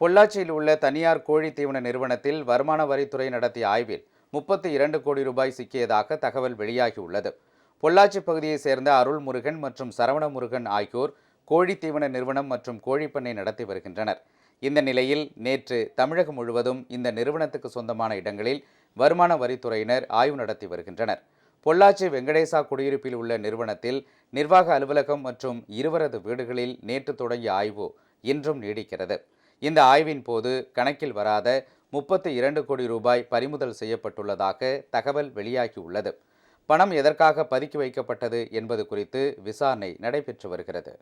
பொள்ளாச்சியில் உள்ள தனியார் கோழி தீவன நிறுவனத்தில் வருமான வரித்துறை நடத்திய ஆய்வில் முப்பத்தி இரண்டு கோடி ரூபாய் சிக்கியதாக தகவல் வெளியாகியுள்ளது. பொள்ளாச்சி பகுதியைச் சேர்ந்த அருள்முருகன் மற்றும் சரவணமுருகன் ஆகியோர் கோழி தீவன நிறுவனம் மற்றும் கோழிப்பண்ணை நடத்தி வருகின்றனர். இந்த நிலையில் நேற்று தமிழகம் முழுவதும் இந்த நிறுவனத்துக்கு சொந்தமான இடங்களில் வருமான வரித்துறையினர் ஆய்வு நடத்தி வருகின்றனர். பொள்ளாச்சி வெங்கடேசா குடியிருப்பில் உள்ள நிறுவனத்தில் நிர்வாக அலுவலகம் மற்றும் இருவரது வீடுகளில் நேற்று தொடங்கிய ஆய்வு இன்றும் நீடிக்கிறது. இந்த ஆய்வின் போது கணக்கில் வராத முப்பத்தி இரண்டு கோடி ரூபாய் பறிமுதல் செய்யப்பட்டுள்ளதாக தகவல் வெளியாகியுள்ளது. பணம் எதற்காக பதுக்கி வைக்கப்பட்டது என்பது குறித்து விசாரணை நடைபெற்று வருகிறது.